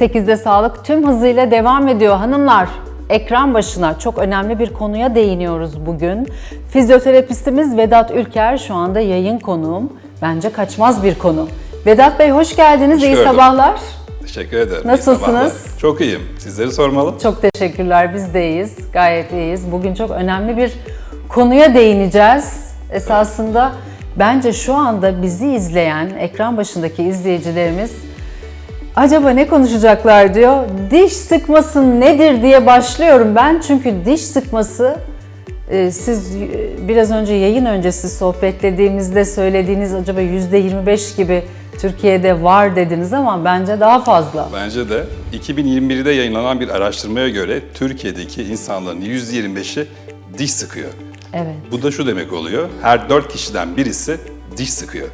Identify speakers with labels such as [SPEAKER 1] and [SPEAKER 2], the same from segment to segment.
[SPEAKER 1] 8'de sağlık tüm hızıyla devam ediyor hanımlar. Ekran başına çok önemli bir konuya değiniyoruz bugün. Fizyoterapistimiz Vedat Ülker şu anda yayın konuğum. Bence kaçmaz bir konu. Vedat Bey hoş geldiniz.
[SPEAKER 2] Hoş
[SPEAKER 1] İyi
[SPEAKER 2] gördüm.
[SPEAKER 1] sabahlar.
[SPEAKER 2] Teşekkür ederim. İyi
[SPEAKER 1] Nasılsınız?
[SPEAKER 2] sabahlar. Çok iyiyim. Sizleri sormalı.
[SPEAKER 1] Çok teşekkürler. Biz de iyiyiz. Gayet iyiyiz. Bugün çok önemli bir konuya değineceğiz. Esasında bence şu anda bizi izleyen ekran başındaki izleyicilerimiz acaba ne konuşacaklar diyor. Diş sıkması nedir diye başlıyorum ben. Çünkü diş sıkması e, siz e, biraz önce yayın öncesi sohbetlediğimizde söylediğiniz acaba %25 gibi Türkiye'de var dediniz ama bence daha fazla.
[SPEAKER 2] Bence de 2021'de yayınlanan bir araştırmaya göre Türkiye'deki insanların %25'i diş sıkıyor.
[SPEAKER 1] Evet.
[SPEAKER 2] Bu da şu demek oluyor. Her 4 kişiden birisi diş sıkıyor.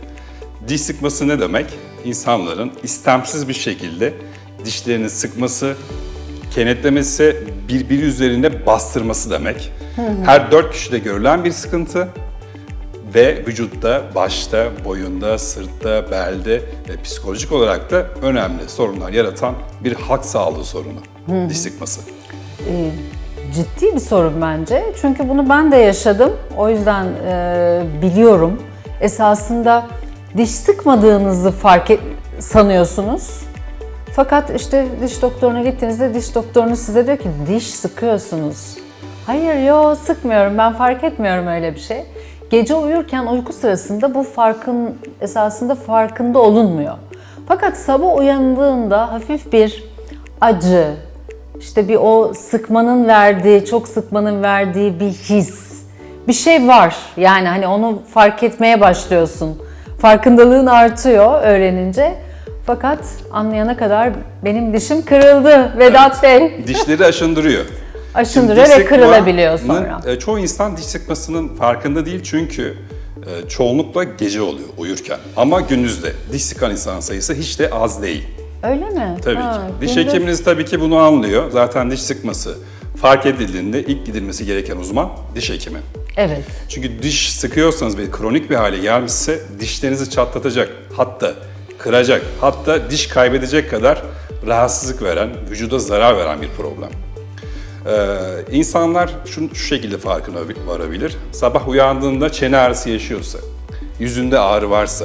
[SPEAKER 2] Diş sıkması ne demek? İnsanların istemsiz bir şekilde dişlerini sıkması, kenetlemesi, birbiri üzerine bastırması demek. Her 4 kişide görülen bir sıkıntı ve vücutta, başta, boyunda, sırtta, belde ve psikolojik olarak da önemli sorunlar yaratan bir halk sağlığı sorunu. Diş sıkması.
[SPEAKER 1] ciddi bir sorun bence. Çünkü bunu ben de yaşadım. O yüzden e, biliyorum. Esasında diş sıkmadığınızı fark et, sanıyorsunuz. Fakat işte diş doktoruna gittiğinizde diş doktorunuz size diyor ki diş sıkıyorsunuz. Hayır yo sıkmıyorum ben fark etmiyorum öyle bir şey. Gece uyurken uyku sırasında bu farkın esasında farkında olunmuyor. Fakat sabah uyandığında hafif bir acı, işte bir o sıkmanın verdiği, çok sıkmanın verdiği bir his. Bir şey var. Yani hani onu fark etmeye başlıyorsun. Farkındalığın artıyor öğrenince. Fakat anlayana kadar benim dişim kırıldı Vedat Bey.
[SPEAKER 2] Dişleri aşındırıyor.
[SPEAKER 1] Aşındırıyor ve kırılabiliyor
[SPEAKER 2] sıkmanın,
[SPEAKER 1] sonra.
[SPEAKER 2] e, Çoğu insan diş sıkmasının farkında değil çünkü e, çoğunlukla gece oluyor uyurken. Ama gündüzde diş sıkan insan sayısı hiç de az değil.
[SPEAKER 1] Öyle mi?
[SPEAKER 2] Tabii
[SPEAKER 1] Ha,
[SPEAKER 2] ki. Diş
[SPEAKER 1] gündüz-
[SPEAKER 2] hekiminiz tabii ki bunu anlıyor. Zaten diş sıkması fark edildiğinde ilk gidilmesi gereken uzman diş hekimi.
[SPEAKER 1] Evet.
[SPEAKER 2] Çünkü diş sıkıyorsanız ve kronik bir hale gelmişse dişlerinizi çatlatacak, hatta kıracak, hatta diş kaybedecek kadar rahatsızlık veren, vücuda zarar veren bir problem. Ee, insanlar şu, şu şekilde farkına varabilir. Sabah uyandığında çene ağrısı yaşıyorsa, yüzünde ağrı varsa,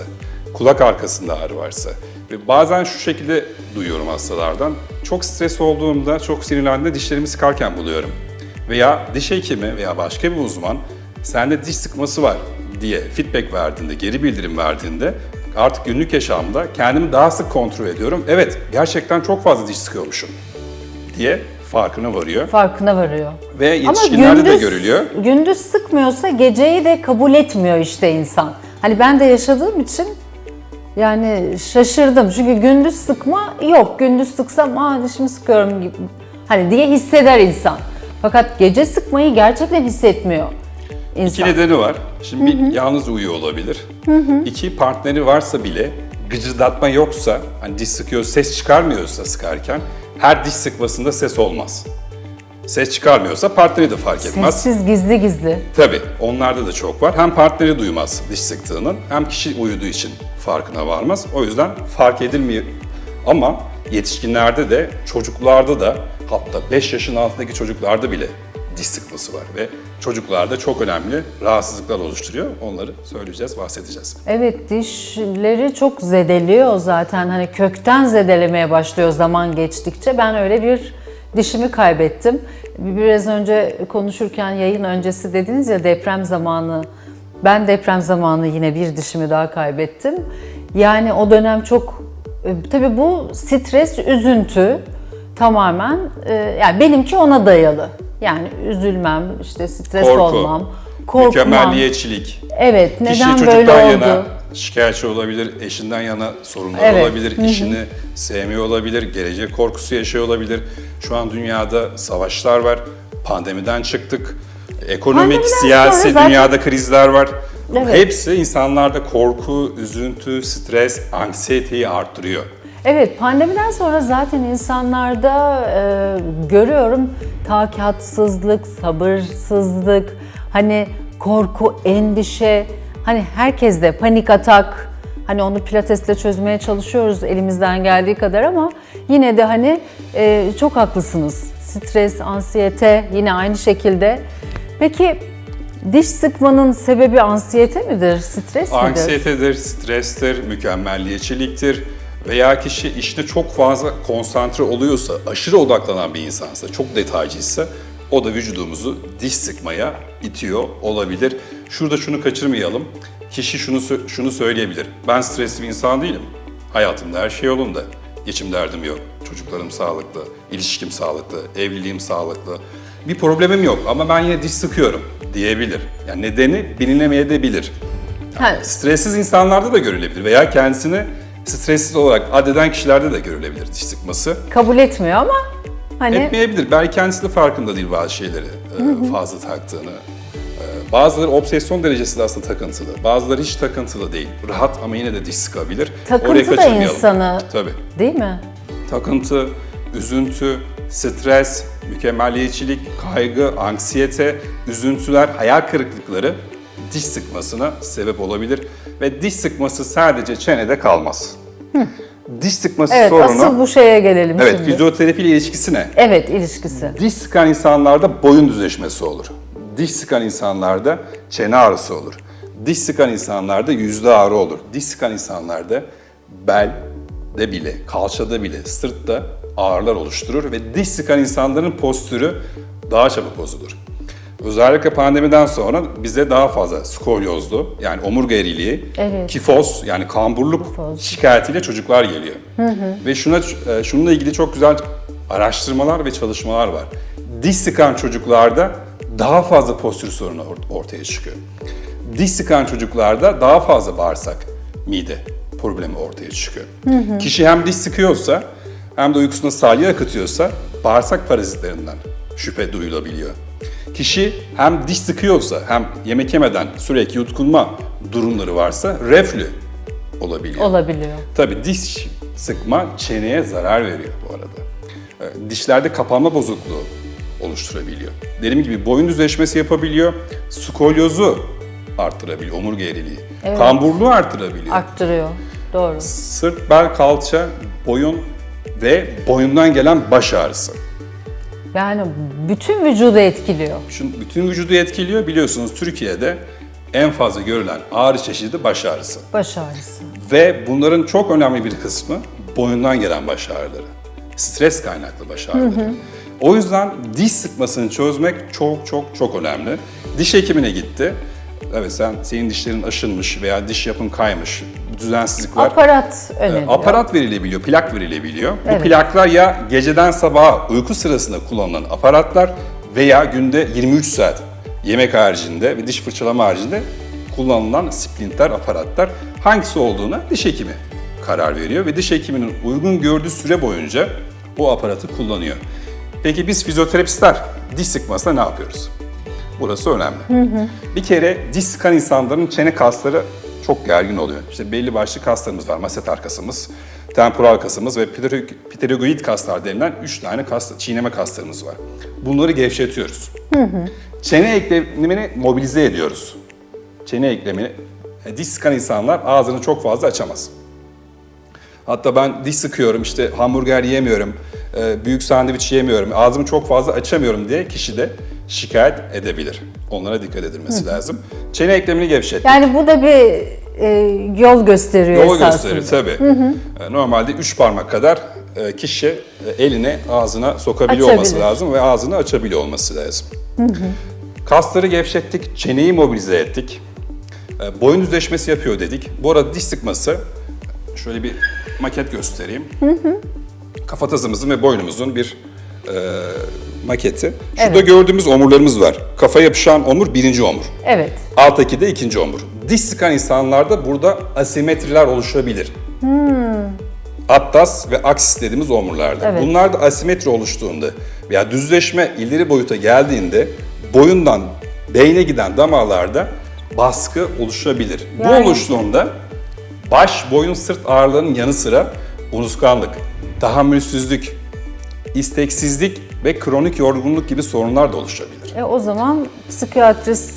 [SPEAKER 2] kulak arkasında ağrı varsa bazen şu şekilde duyuyorum hastalardan. Çok stres olduğumda, çok sinirlendiğimde dişlerimi sıkarken buluyorum. Veya diş hekimi veya başka bir uzman sende diş sıkması var diye feedback verdiğinde, geri bildirim verdiğinde artık günlük yaşamda kendimi daha sık kontrol ediyorum. Evet, gerçekten çok fazla diş sıkıyormuşum diye farkına varıyor.
[SPEAKER 1] Farkına varıyor.
[SPEAKER 2] Ve
[SPEAKER 1] Ama
[SPEAKER 2] yetişkinlerde de
[SPEAKER 1] gündüz,
[SPEAKER 2] görülüyor.
[SPEAKER 1] gündüz sıkmıyorsa geceyi de kabul etmiyor işte insan. Hani ben de yaşadığım için yani şaşırdım. Çünkü gündüz sıkma yok. Gündüz sıksam aa dişimi sıkıyorum gibi. Hani diye hisseder insan. Fakat gece sıkmayı gerçekten hissetmiyor
[SPEAKER 2] İki
[SPEAKER 1] insan.
[SPEAKER 2] nedeni var. Şimdi bir yalnız uyuyor olabilir. İki partneri varsa bile gıcırdatma yoksa, hani diş sıkıyor, ses çıkarmıyorsa sıkarken her diş sıkmasında ses olmaz. Ses çıkarmıyorsa partneri de fark etmez.
[SPEAKER 1] Sessiz gizli gizli.
[SPEAKER 2] Tabii onlarda da çok var. Hem partneri duymaz diş sıktığının hem kişi uyuduğu için farkına varmaz. O yüzden fark edilmiyor. Ama yetişkinlerde de çocuklarda da hatta 5 yaşın altındaki çocuklarda bile diş sıkması var ve çocuklarda çok önemli rahatsızlıklar oluşturuyor. Onları söyleyeceğiz, bahsedeceğiz.
[SPEAKER 1] Evet dişleri çok zedeliyor zaten hani kökten zedelemeye başlıyor zaman geçtikçe. Ben öyle bir dişimi kaybettim. Biraz önce konuşurken yayın öncesi dediniz ya deprem zamanı. Ben deprem zamanı yine bir dişimi daha kaybettim. Yani o dönem çok e, tabii bu stres, üzüntü tamamen e, yani benimki ona dayalı. Yani üzülmem, işte stres
[SPEAKER 2] Korku,
[SPEAKER 1] olmam, korkmam.
[SPEAKER 2] mükemmelliyetçilik,
[SPEAKER 1] Evet, neden
[SPEAKER 2] Kişi
[SPEAKER 1] böyle
[SPEAKER 2] çocuktan
[SPEAKER 1] oldu?
[SPEAKER 2] yana şikayetçi olabilir, eşinden yana sorunlar
[SPEAKER 1] Evet.
[SPEAKER 2] olabilir, işini sevmiyor olabilir, gelecek korkusu yaşıyor olabilir. Şu an dünyada savaşlar var, pandemiden çıktık, ekonomik,
[SPEAKER 1] Pandemiden
[SPEAKER 2] siyasi
[SPEAKER 1] zaten-
[SPEAKER 2] dünyada krizler var.
[SPEAKER 1] Evet.
[SPEAKER 2] Hepsi insanlarda korku, üzüntü, stres, anksiyeteyi arttırıyor.
[SPEAKER 1] Evet, pandemiden sonra zaten insanlarda e, görüyorum takatsızlık, sabırsızlık, hani korku, endişe, hani herkeste panik atak, Hani onu pilatesle çözmeye çalışıyoruz elimizden geldiği kadar ama yine de hani e, çok haklısınız. Stres, ansiyete yine aynı şekilde. Peki diş sıkmanın sebebi ansiyete midir, stres midir?
[SPEAKER 2] Anksiyetedir, strestir, mükemmelliyetçiliktir veya kişi işte çok fazla konsantre oluyorsa, aşırı odaklanan bir insansa, çok detaycıysa o da vücudumuzu diş sıkmaya itiyor olabilir. Şurada şunu kaçırmayalım. Kişi şunu şunu söyleyebilir. Ben stresli bir insan değilim. Hayatımda her şey yolunda. Geçim derdim yok. Çocuklarım sağlıklı, ilişkim sağlıklı, evliliğim sağlıklı. Bir problemim yok ama ben yine diş sıkıyorum diyebilir. Yani nedeni bilinemeyebilir.
[SPEAKER 1] Ha,
[SPEAKER 2] Stressiz insanlarda da görülebilir veya kendisini stressiz olarak addeden kişilerde de görülebilir diş sıkması.
[SPEAKER 1] kabul etmiyor ama hani
[SPEAKER 2] Etmeyebilir. Belki kendisi de farkında değil bazı şeyleri e, fazla taktığını. E, Bazıları obsesyon derecesinde aslında takıntılı. Bazıları hiç takıntılı değil. Rahat ama yine de diş sıkabilir. Oraya
[SPEAKER 1] takıntı da
[SPEAKER 2] kaçırmayalım.
[SPEAKER 1] insanı
[SPEAKER 2] Tabii.
[SPEAKER 1] değil mi?
[SPEAKER 2] Takıntı, üzüntü, stres, mükemmelliyetçilik, kaygı, anksiyete, üzüntüler, hayal kırıklıkları diş sıkmasına sebep olabilir. Ve diş sıkması sadece çenede kalmaz. Diş sıkması
[SPEAKER 1] Evet
[SPEAKER 2] sorunu...
[SPEAKER 1] asıl bu şeye gelelim
[SPEAKER 2] Evet,
[SPEAKER 1] şimdi.
[SPEAKER 2] fizyoterapi ile ilişkisi ne?
[SPEAKER 1] Evet ilişkisi.
[SPEAKER 2] Diş sıkan insanlarda boyun düzleşmesi olur. Diş sıkan insanlarda çene ağrısı olur. Diş sıkan insanlarda yüzde ağrı olur. Diş sıkan insanlarda belde bile, kalçada bile, sırtta ağrılar oluşturur ve diş sıkan insanların postürü daha çabuk bozulur. Özellikle pandemiden sonra bize daha fazla skolyozlu yani omurga eğriliği,
[SPEAKER 1] Evet.
[SPEAKER 2] kifoz yani kamburluk
[SPEAKER 1] Kifoz.
[SPEAKER 2] şikayetiyle çocuklar geliyor. Ve şuna e, şununla ilgili çok güzel araştırmalar ve çalışmalar var. Diş sıkan çocuklarda daha fazla postür sorunu or- ortaya çıkıyor. Diş sıkan çocuklarda daha fazla bağırsak, mide problemi ortaya çıkıyor. Kişi hem diş sıkıyorsa hem de uykusunda salya akıtıyorsa bağırsak parazitlerinden şüphe duyulabiliyor. Kişi hem diş sıkıyorsa hem yemek yemeden sürekli yutkunma durumları varsa reflü olabiliyor.
[SPEAKER 1] Olabiliyor.
[SPEAKER 2] Tabii diş sıkma çeneye zarar veriyor bu arada. Ee, Dişlerde kapanma bozukluğu oluşturabiliyor. Dediğim gibi boyun düzleşmesi yapabiliyor, skolyozu arttırabiliyor, omurga eğriliği. Kamburluğu arttırabiliyor.
[SPEAKER 1] Arttırıyor. Doğru.
[SPEAKER 2] Sırt, bel, kalça, boyun ve boyundan gelen baş ağrısı.
[SPEAKER 1] Yani bütün vücudu etkiliyor.
[SPEAKER 2] Şu bütün vücudu etkiliyor. Biliyorsunuz Türkiye'de en fazla görülen ağrı çeşidi baş ağrısı.
[SPEAKER 1] Baş ağrısı.
[SPEAKER 2] Ve bunların çok önemli bir kısmı boyundan gelen baş ağrıları. Stres kaynaklı baş ağrıları. O yüzden diş sıkmasını çözmek çok çok çok önemli. Diş hekimine gitti. Evet sen senin dişlerin aşınmış veya diş yapın kaymış, düzensizlikler.
[SPEAKER 1] Aparat
[SPEAKER 2] e,
[SPEAKER 1] önemli.
[SPEAKER 2] Aparat verilebiliyor, plak verilebiliyor.
[SPEAKER 1] Evet.
[SPEAKER 2] Bu plaklar ya geceden sabaha uyku sırasında kullanılan aparatlar veya günde 23 saat yemek haricinde ve diş fırçalama haricinde kullanılan splinter aparatlar. Hangisi olduğuna diş hekimi karar veriyor ve diş hekiminin uygun gördüğü süre boyunca bu aparatı kullanıyor. Peki biz fizyoterapistler diş sıkmasında ne yapıyoruz? Burası önemli. Bir kere diş sıkan insanların çene kasları çok gergin oluyor. İşte belli başlı kaslarımız var. Maseter kasımız, temporal kasımız ve pterygoid kaslar denilen 3 tane kas, çiğneme kaslarımız var. Bunları gevşetiyoruz. Çene eklemini mobilize ediyoruz. Çene eklemini, e, diş sıkan insanlar ağzını çok fazla açamaz. Hatta ben diş sıkıyorum, işte hamburger yiyemiyorum, e, büyük sandviç yiyemiyorum, ağzımı çok fazla açamıyorum diye kişi de şikayet edebilir. Onlara dikkat edilmesi lazım. Çene eklemini gevşet.
[SPEAKER 1] Yani bu da bir e, yol gösteriyor
[SPEAKER 2] Yol
[SPEAKER 1] esasında.
[SPEAKER 2] gösterir tabii. E, Normalde 3 parmak kadar e, kişi e, eline ağzına sokabiliyor olması
[SPEAKER 1] Açabilir.
[SPEAKER 2] lazım ve ağzını açabiliyor olması lazım. Kasları gevşettik, çeneyi mobilize ettik. Boyun düzleşmesi yapıyor dedik. Bu arada diş sıkması, şöyle bir maket göstereyim. Kafatazımızın ve boynumuzun bir e, maketi. Şurada
[SPEAKER 1] Evet.
[SPEAKER 2] gördüğümüz omurlarımız var. Kafa yapışan omur birinci omur.
[SPEAKER 1] Evet.
[SPEAKER 2] Alttaki de ikinci omur. Diş sıkan insanlarda burada asimetriler oluşabilir. Atlas ve aksis dediğimiz omurlarda.
[SPEAKER 1] Evet.
[SPEAKER 2] Bunlar da asimetri oluştuğunda veya düzleşme ileri boyuta geldiğinde boyundan beyne giden damarlarda baskı oluşabilir.
[SPEAKER 1] Yani-
[SPEAKER 2] Bu oluştuğunda baş, boyun, sırt ağrılarının yanı sıra unutkanlık, tahammülsüzlük, isteksizlik ve kronik yorgunluk gibi sorunlar da oluşabilir.
[SPEAKER 1] E, o zaman psikiyatrist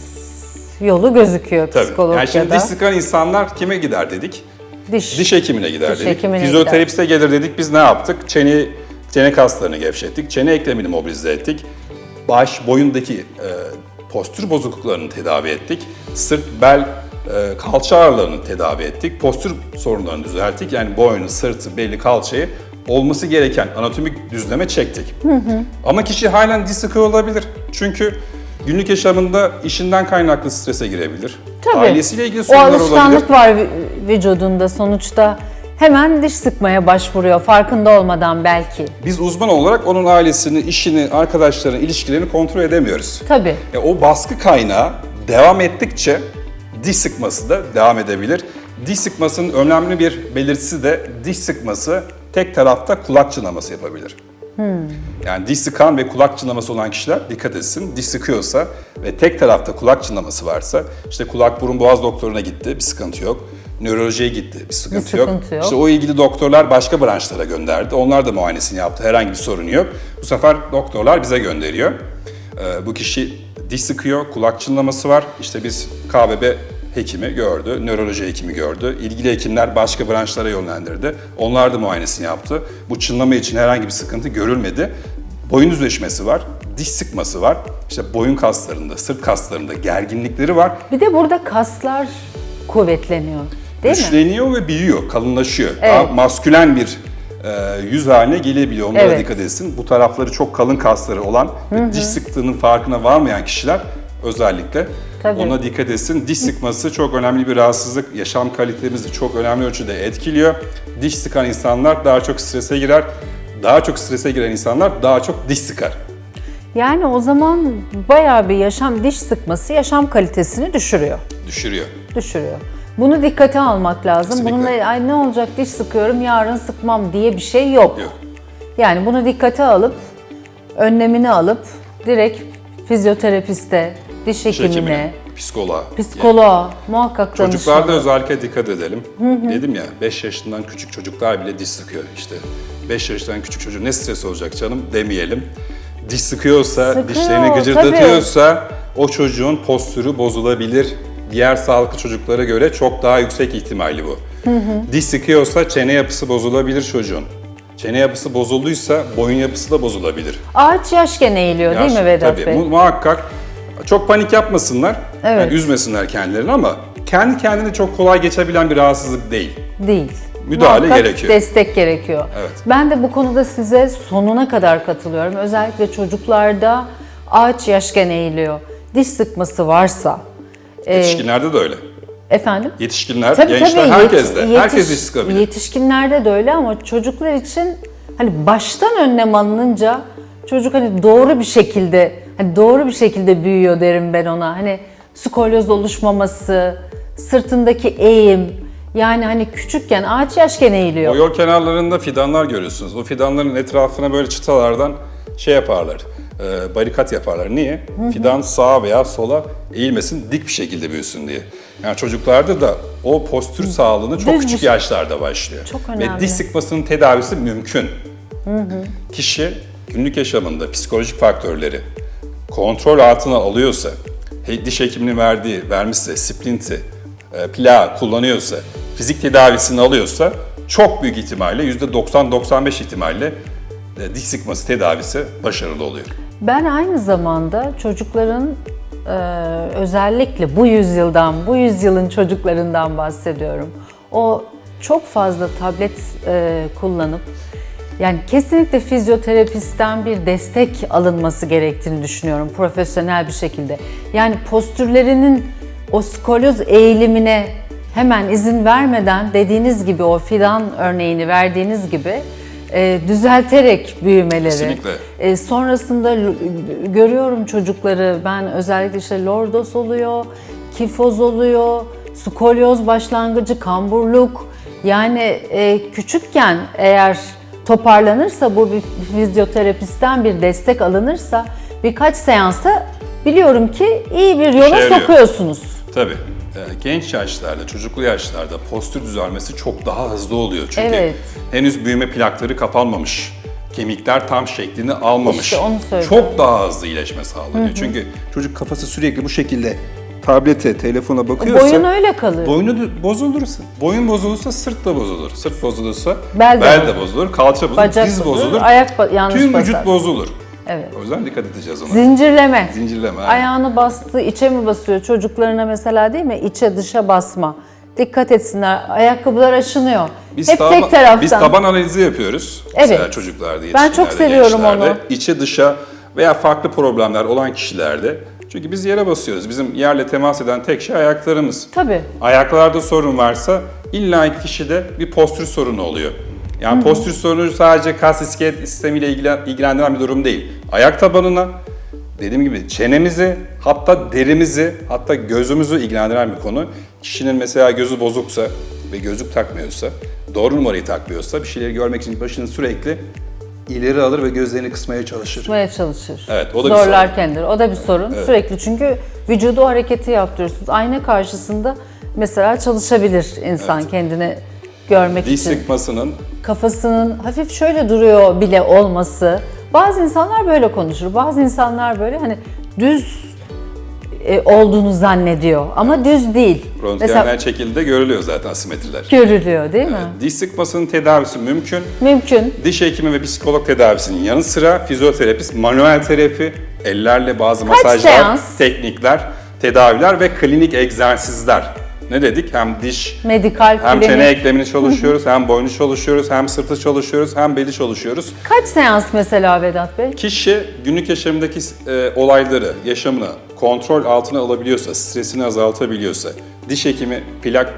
[SPEAKER 1] yolu gözüküyor
[SPEAKER 2] Tabii.
[SPEAKER 1] psikolog
[SPEAKER 2] Yani şimdi diş sıkan insanlar kime gider dedik?
[SPEAKER 1] Diş.
[SPEAKER 2] Diş hekimine gider
[SPEAKER 1] Diş
[SPEAKER 2] dedik.
[SPEAKER 1] hekimine
[SPEAKER 2] Fizyoterapiste gelir dedik. Biz ne yaptık? Çene, çene kaslarını gevşettik. Çene eklemini mobilize ettik. Baş, boyundaki e, postür bozukluklarını tedavi ettik. Sırt, bel, e, kalça ağrılarını tedavi ettik. Postür sorunlarını düzelttik. Yani boynu, sırtı, beli, kalçayı olması gereken anatomik düzleme çektik. Ama kişi halen diz sıkıyor olabilir. Çünkü günlük yaşamında işinden kaynaklı strese girebilir.
[SPEAKER 1] Tabii.
[SPEAKER 2] Ailesiyle ilgili
[SPEAKER 1] O
[SPEAKER 2] sorunlar olabilir.
[SPEAKER 1] alışkanlık var vü- vücudunda sonuçta. Hemen diş sıkmaya başvuruyor farkında olmadan belki.
[SPEAKER 2] Biz uzman olarak onun ailesini, işini, arkadaşlarını, ilişkilerini kontrol edemiyoruz.
[SPEAKER 1] Tabii.
[SPEAKER 2] E, o baskı kaynağı devam ettikçe diş sıkması da devam edebilir. Diş sıkmasının önemli bir belirtisi de diş sıkması tek tarafta kulak çınlaması yapabilir. Yani diş sıkan ve kulak çınlaması olan kişiler dikkat etsin. Diş sıkıyorsa ve tek tarafta kulak çınlaması varsa işte kulak burun boğaz doktoruna gitti bir sıkıntı yok. Nörolojiye gitti bir sıkıntı, yok.
[SPEAKER 1] sıkıntı yok.
[SPEAKER 2] İşte o ilgili doktorlar başka branşlara gönderdi. Onlar da muayenesini yaptı. Herhangi bir sorun yok. Bu sefer doktorlar bize gönderiyor. Ee, bu kişi diş sıkıyor, kulak çınlaması var. İşte biz KBB hekimi gördü, nöroloji hekimi gördü. İlgili hekimler başka branşlara yönlendirdi. Onlar da muayenesini yaptı. Bu çınlama için herhangi bir sıkıntı görülmedi. Boyun düzleşmesi var, diş sıkması var. İşte boyun kaslarında, sırt kaslarında gerginlikleri var.
[SPEAKER 1] Bir de burada kaslar kuvvetleniyor. Değil mi?
[SPEAKER 2] Güçleniyor ve büyüyor, kalınlaşıyor.
[SPEAKER 1] Evet.
[SPEAKER 2] Daha maskülen bir e, yüz haline gelebiliyor. Onlara
[SPEAKER 1] Evet.
[SPEAKER 2] dikkat etsin. Bu tarafları çok kalın kasları olan ve diş sıktığının farkına varmayan kişiler özellikle
[SPEAKER 1] Tabii.
[SPEAKER 2] ona dikkat etsin. Diş sıkması çok önemli bir rahatsızlık. Yaşam kalitemizi çok önemli ölçüde etkiliyor. Diş sıkan insanlar daha çok strese girer. Daha çok strese giren insanlar daha çok diş sıkar.
[SPEAKER 1] Yani o zaman bayağı bir yaşam diş sıkması yaşam kalitesini düşürüyor.
[SPEAKER 2] Düşürüyor.
[SPEAKER 1] Düşürüyor. Bunu dikkate almak lazım.
[SPEAKER 2] Kesinlikle.
[SPEAKER 1] Bununla ay ne olacak diş sıkıyorum yarın sıkmam diye bir şey yok.
[SPEAKER 2] Yok.
[SPEAKER 1] Yani bunu dikkate alıp önlemini alıp direkt fizyoterapiste, diş hekimine,
[SPEAKER 2] psikoloğa.
[SPEAKER 1] psikoloğa muhakkak
[SPEAKER 2] Çocuklarda
[SPEAKER 1] danışmalı.
[SPEAKER 2] özellikle dikkat edelim. Dedim ya 5 yaşından küçük çocuklar bile diş sıkıyor işte. 5 yaşından küçük çocuğun ne stres olacak canım demeyelim. Diş sıkıyorsa,
[SPEAKER 1] Sıkıyor,
[SPEAKER 2] dişlerini gıcırdatıyorsa o çocuğun postürü bozulabilir. Diğer sağlıklı çocuklara göre çok daha yüksek ihtimalli bu. Diş sıkıyorsa çene yapısı bozulabilir çocuğun. Çene yapısı bozulduysa boyun yapısı da bozulabilir.
[SPEAKER 1] Ağaç yaşken eğiliyor değil mi
[SPEAKER 2] Yaş-
[SPEAKER 1] Vedat
[SPEAKER 2] tabii,
[SPEAKER 1] Bey?
[SPEAKER 2] mu- muhakkak çok panik yapmasınlar.
[SPEAKER 1] Evet.
[SPEAKER 2] Yani üzmesinler kendilerini ama kendi kendine çok kolay geçebilen bir rahatsızlık değil.
[SPEAKER 1] Değil.
[SPEAKER 2] Müdahale
[SPEAKER 1] Muhakkak
[SPEAKER 2] gerekiyor.
[SPEAKER 1] Destek gerekiyor.
[SPEAKER 2] Evet.
[SPEAKER 1] Ben de bu konuda size sonuna kadar katılıyorum. Özellikle çocuklarda ağaç yaşken eğiliyor. Diş sıkması varsa. e,
[SPEAKER 2] Yetişkinlerde de öyle.
[SPEAKER 1] efendim?
[SPEAKER 2] Yetişkinler,
[SPEAKER 1] Tabii
[SPEAKER 2] gençler,
[SPEAKER 1] tabii.
[SPEAKER 2] herkes de.
[SPEAKER 1] Yetiş-
[SPEAKER 2] herkes diş sıkabilir.
[SPEAKER 1] Yetişkinlerde de öyle ama çocuklar için hani baştan önlem alınınca çocuk hani doğru bir şekilde hani doğru bir şekilde büyüyor derim ben ona. Hani skolyoz oluşmaması, sırtındaki eğim yani hani küçükken ağaç yaşken eğiliyor.
[SPEAKER 2] O yol kenarlarında fidanlar görüyorsunuz. O fidanların etrafına böyle çıtalardan şey yaparlar, e, barikat yaparlar. Niye? Fidan sağa veya sola eğilmesin, dik bir şekilde büyüsün diye. Yani çocuklarda da o postür sağlığını çok
[SPEAKER 1] Düz
[SPEAKER 2] küçük
[SPEAKER 1] bir-
[SPEAKER 2] yaşlarda başlıyor.
[SPEAKER 1] Çok
[SPEAKER 2] Ve
[SPEAKER 1] önemli.
[SPEAKER 2] diş sıkmasının tedavisi mümkün. Kişi günlük yaşamında psikolojik faktörleri kontrol altına alıyorsa, diş hekiminin verdiği, vermişse, splinti, e, plağı kullanıyorsa, fizik tedavisini alıyorsa çok büyük ihtimalle %90-95 ihtimalle e, diş sıkması tedavisi başarılı oluyor.
[SPEAKER 1] Ben aynı zamanda çocukların e, özellikle bu yüzyıldan, bu yüzyılın çocuklarından bahsediyorum. O çok fazla tablet e, kullanıp yani kesinlikle fizyoterapistten bir destek alınması gerektiğini düşünüyorum profesyonel bir şekilde. Yani postürlerinin o skolyoz eğilimine hemen izin vermeden dediğiniz gibi o fidan örneğini verdiğiniz gibi e, düzelterek büyümeleri.
[SPEAKER 2] Kesinlikle.
[SPEAKER 1] E, sonrasında görüyorum çocukları ben özellikle işte lordoz oluyor, kifoz oluyor, skolyoz başlangıcı, kamburluk. Yani e, küçükken eğer toparlanırsa bu bir fizyoterapistten bir destek alınırsa birkaç seansta biliyorum ki iyi bir yola
[SPEAKER 2] yarıyor.
[SPEAKER 1] sokuyorsunuz.
[SPEAKER 2] Tabii. e, Genç yaşlarda, çocuklu yaşlarda postür düzelmesi çok daha hızlı oluyor. Çünkü
[SPEAKER 1] Evet.
[SPEAKER 2] henüz büyüme plakları kapanmamış. Kemikler tam şeklini almamış.
[SPEAKER 1] İşte onu söyleyeceğim.
[SPEAKER 2] çok daha hızlı iyileşme sağlanıyor. Çünkü çocuk kafası sürekli bu şekilde tablete, telefona bakıyorsa...
[SPEAKER 1] Boyun öyle kalıyor.
[SPEAKER 2] Boynu bozulursa, boyun bozulursa sırt da bozulur. Sırt bozulursa
[SPEAKER 1] Bel
[SPEAKER 2] bel,
[SPEAKER 1] de
[SPEAKER 2] de bozulur, kalça bozulur,
[SPEAKER 1] Bacak
[SPEAKER 2] diz
[SPEAKER 1] bozulur,
[SPEAKER 2] bozulur.
[SPEAKER 1] ayak ba- yanlış
[SPEAKER 2] Tüm
[SPEAKER 1] basar.
[SPEAKER 2] vücut bozulur.
[SPEAKER 1] Evet.
[SPEAKER 2] O yüzden dikkat edeceğiz ona.
[SPEAKER 1] Zincirleme.
[SPEAKER 2] Zincirleme. aynen.
[SPEAKER 1] Ayağını bastı, içe mi basıyor? Çocuklarına mesela değil mi? İçe dışa basma. Dikkat etsinler. Ayakkabılar aşınıyor.
[SPEAKER 2] Biz
[SPEAKER 1] Hep tek taraftan.
[SPEAKER 2] Biz taban analizi yapıyoruz.
[SPEAKER 1] Evet.
[SPEAKER 2] Mesela çocuklarda,
[SPEAKER 1] Ben çok seviyorum
[SPEAKER 2] gençlerde.
[SPEAKER 1] onu.
[SPEAKER 2] İçe dışa veya farklı problemler olan kişilerde. Çünkü biz yere basıyoruz. Bizim yerle temas eden tek şey ayaklarımız.
[SPEAKER 1] Tabii.
[SPEAKER 2] Ayaklarda sorun varsa illa kişide bir postür sorunu oluyor. Yani postür sorunu sadece kas iskelet sistemiyle ilgilen- ilgilendiren bir durum değil. Ayak tabanına, dediğim gibi çenemizi, hatta derimizi, hatta gözümüzü ilgilendiren bir konu. Kişinin mesela gözü bozuksa ve gözlük takmıyorsa, doğru numarayı takmıyorsa bir şeyleri görmek için başını sürekli ileri alır ve gözlerini kısmaya çalışır.
[SPEAKER 1] Tutmaya çalışır.
[SPEAKER 2] Evet, o da bir
[SPEAKER 1] Zorlar kendileri. O da bir sorun. Sürekli çünkü vücudu hareketi yaptırıyorsunuz. Ayna karşısında mesela çalışabilir insan kendini görmek
[SPEAKER 2] Diş
[SPEAKER 1] için.
[SPEAKER 2] sıkmasının
[SPEAKER 1] Kafasının hafif şöyle duruyor bile olması. Bazı insanlar böyle konuşur. Bazı insanlar böyle hani düz e, olduğunu zannediyor ama düz değil. Mesela
[SPEAKER 2] röntgenler çekildiğinde görülüyor zaten asimetriler.
[SPEAKER 1] görülüyor değil mi?
[SPEAKER 2] Diş sıkmasının tedavisi mümkün.
[SPEAKER 1] Mümkün.
[SPEAKER 2] Diş hekimi ve psikolog tedavisinin yanı sıra fizyoterapist, manuel terapi, ellerle bazı masajlar,
[SPEAKER 1] seans?
[SPEAKER 2] teknikler, tedaviler ve klinik egzersizler. Ne dedik? Hem diş,
[SPEAKER 1] Medikal
[SPEAKER 2] hem
[SPEAKER 1] klinik.
[SPEAKER 2] çene eklemini çalışıyoruz, hem boynu çalışıyoruz, hem sırtı çalışıyoruz, hem beli çalışıyoruz.
[SPEAKER 1] Kaç seans mesela Vedat Bey?
[SPEAKER 2] Kişi günlük yaşamındaki e, olayları, yaşamını kontrol altına alabiliyorsa, stresini azaltabiliyorsa, diş hekimi plak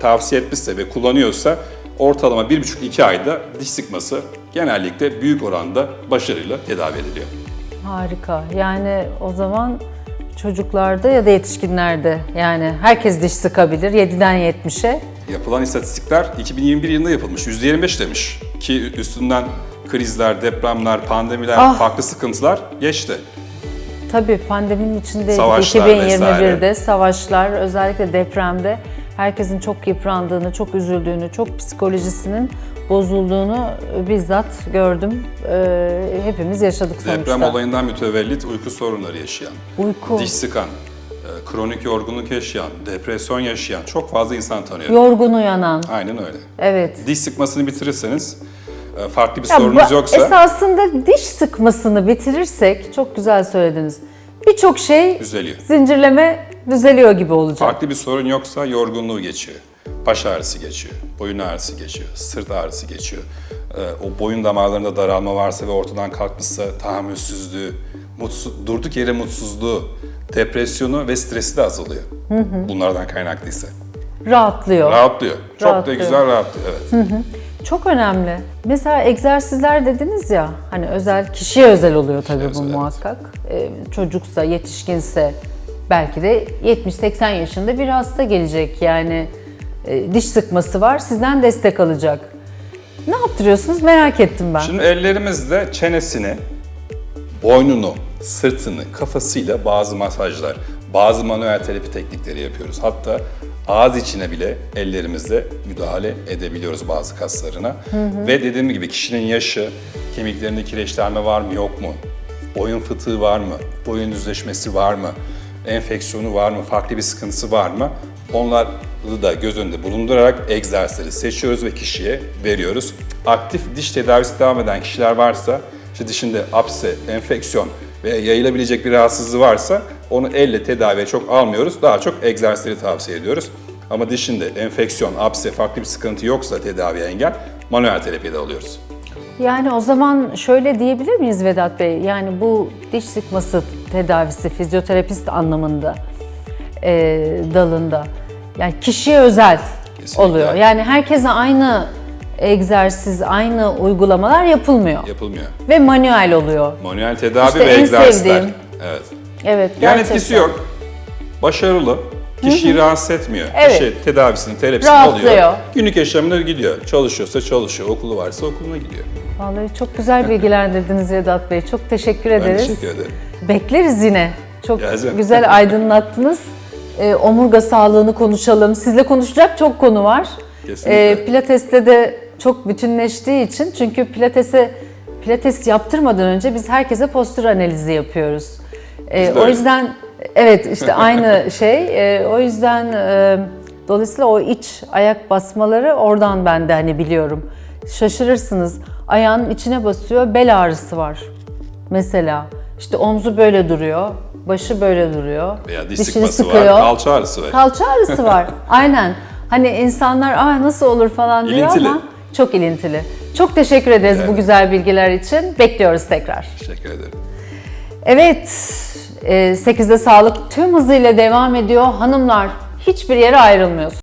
[SPEAKER 2] tavsiye etmişse ve kullanıyorsa ortalama 1,5-2 ayda diş sıkması genellikle büyük oranda başarıyla tedavi ediliyor.
[SPEAKER 1] Harika. Yani o zaman çocuklarda ya da yetişkinlerde yani herkes diş sıkabilir 7'den 70'e.
[SPEAKER 2] Yapılan istatistikler 2021 yılında yapılmış. %25 demiş ki üstünden krizler, depremler, pandemiler,
[SPEAKER 1] Ah.
[SPEAKER 2] farklı sıkıntılar geçti.
[SPEAKER 1] Tabii pandeminin.
[SPEAKER 2] Savaşlar
[SPEAKER 1] 2021'de
[SPEAKER 2] vesaire.
[SPEAKER 1] savaşlar özellikle depremde herkesin çok yıprandığını, çok üzüldüğünü, çok psikolojisinin bozulduğunu bizzat gördüm. Ee, hepimiz yaşadık sonuçta.
[SPEAKER 2] Deprem olayından mütevellit uyku sorunları yaşayan,
[SPEAKER 1] Uyku,
[SPEAKER 2] diş sıkan, e, kronik yorgunluk yaşayan, depresyon yaşayan çok fazla insan tanıyorum.
[SPEAKER 1] yorgun uyanan.
[SPEAKER 2] Aynen öyle.
[SPEAKER 1] Evet.
[SPEAKER 2] Diş sıkmasını bitirirseniz, e, farklı bir
[SPEAKER 1] Ya
[SPEAKER 2] sorunuz
[SPEAKER 1] bu-
[SPEAKER 2] yoksa
[SPEAKER 1] Esasında diş sıkmasını bitirirsek, çok güzel söylediniz. Birçok şey
[SPEAKER 2] düzeliyor.
[SPEAKER 1] zincirleme düzeliyor gibi olacak.
[SPEAKER 2] Farklı bir sorun yoksa yorgunluğu geçiyor. Baş ağrısı geçiyor, boyun ağrısı geçiyor, sırt ağrısı geçiyor. E, o boyun damarlarında daralma varsa ve ortadan kalkmışsa tahammülsüzlüğü, mutsuz, durduk yere mutsuzluğu, depresyonu ve stresi de azalıyor. Bunlardan kaynaklıysa.
[SPEAKER 1] Rahatlıyor.
[SPEAKER 2] Rahatlıyor. Çok
[SPEAKER 1] Rahatlıyor.
[SPEAKER 2] da güzel rahatlıyor. Evet.
[SPEAKER 1] Çok önemli. Mesela egzersizler dediniz ya, hani özel kişiye özel oluyor tabii bu
[SPEAKER 2] özel, evet.
[SPEAKER 1] muhakkak. Ee, çocuksa, yetişkinse belki de 70-80 yaşında bir hasta gelecek yani e, diş sıkması var, sizden destek alacak. Ne yaptırıyorsunuz merak ettim ben.
[SPEAKER 2] Şimdi ellerimizle çenesini, boynunu, sırtını, kafasıyla bazı masajlar, bazı manuel terapi teknikleri yapıyoruz. Hatta ağız içine bile ellerimizle müdahale edebiliyoruz bazı kaslarına. Ve dediğim gibi kişinin yaşı, kemiklerinde kireçlenme var mı yok mu, boyun fıtığı var mı, boyun düzleşmesi var mı, enfeksiyonu var mı, farklı bir sıkıntısı var mı? Onları da göz önünde bulundurarak egzersizleri seçiyoruz ve kişiye veriyoruz. Aktif diş tedavisi devam eden kişiler varsa, işte dişinde apse, enfeksiyon ve yayılabilecek bir rahatsızlığı varsa onu elle tedaviye çok almıyoruz. Daha çok egzersizleri tavsiye ediyoruz. Ama dişinde enfeksiyon, apse, farklı bir sıkıntı yoksa tedaviye engel, manuel terapiye de alıyoruz.
[SPEAKER 1] Yani o zaman şöyle diyebilir miyiz Vedat Bey? Yani bu diş sıkması tedavisi fizyoterapist anlamında e, dalında yani kişiye özel
[SPEAKER 2] Kesinlikle.
[SPEAKER 1] oluyor. Yani herkese aynı egzersiz, aynı uygulamalar yapılmıyor
[SPEAKER 2] Yapılmıyor.
[SPEAKER 1] ve manuel oluyor.
[SPEAKER 2] Manuel tedavi
[SPEAKER 1] İşte
[SPEAKER 2] ve
[SPEAKER 1] en
[SPEAKER 2] egzersizler.
[SPEAKER 1] sevdiğim.
[SPEAKER 2] Evet.
[SPEAKER 1] Evet.
[SPEAKER 2] Yani
[SPEAKER 1] gerçekten.
[SPEAKER 2] etkisi yok. Başarılı. Kişiyi rahatsız etmiyor.
[SPEAKER 1] Evet.
[SPEAKER 2] Kişi tedavisini, terapisini
[SPEAKER 1] Rahatlıyor.
[SPEAKER 2] alıyor. Günlük yaşamına gidiyor. Çalışıyorsa çalışıyor. Okulu varsa okuluna gidiyor.
[SPEAKER 1] Vallahi çok güzel bilgilendirdiniz Vedat Bey. Çok teşekkür
[SPEAKER 2] Ben
[SPEAKER 1] ederiz.
[SPEAKER 2] teşekkür ederim.
[SPEAKER 1] Bekleriz yine. Çok
[SPEAKER 2] Geleceğim.
[SPEAKER 1] güzel aydınlattınız. Ee, omurga sağlığını konuşalım. Sizle konuşacak çok konu var.
[SPEAKER 2] Kesinlikle.
[SPEAKER 1] Ee, Pilates'te de çok bütünleştiği için çünkü Pilates'e Pilates yaptırmadan önce biz herkese postür analizi yapıyoruz.
[SPEAKER 2] De
[SPEAKER 1] o yüzden Evet işte aynı şey. Ee, o yüzden e, dolayısıyla o iç ayak basmaları oradan ben de hani biliyorum. Şaşırırsınız. Ayağının içine basıyor, bel ağrısı var. Mesela işte omzu böyle duruyor, başı böyle duruyor.
[SPEAKER 2] Veya diş
[SPEAKER 1] dişini
[SPEAKER 2] sıkması var,
[SPEAKER 1] sıkıyor.
[SPEAKER 2] kalça ağrısı var.
[SPEAKER 1] Kalça ağrısı var. Aynen. Hani insanlar Aa, nasıl olur falan diyor
[SPEAKER 2] İlintili.
[SPEAKER 1] ama çok ilintili. Çok teşekkür ederiz bu
[SPEAKER 2] Evet.
[SPEAKER 1] güzel bilgiler için. Bekliyoruz tekrar.
[SPEAKER 2] Teşekkür ederim.
[SPEAKER 1] Evet, e, 8'de sağlık tüm hızıyla devam ediyor. Hanımlar hiçbir yere ayrılmıyorsunuz.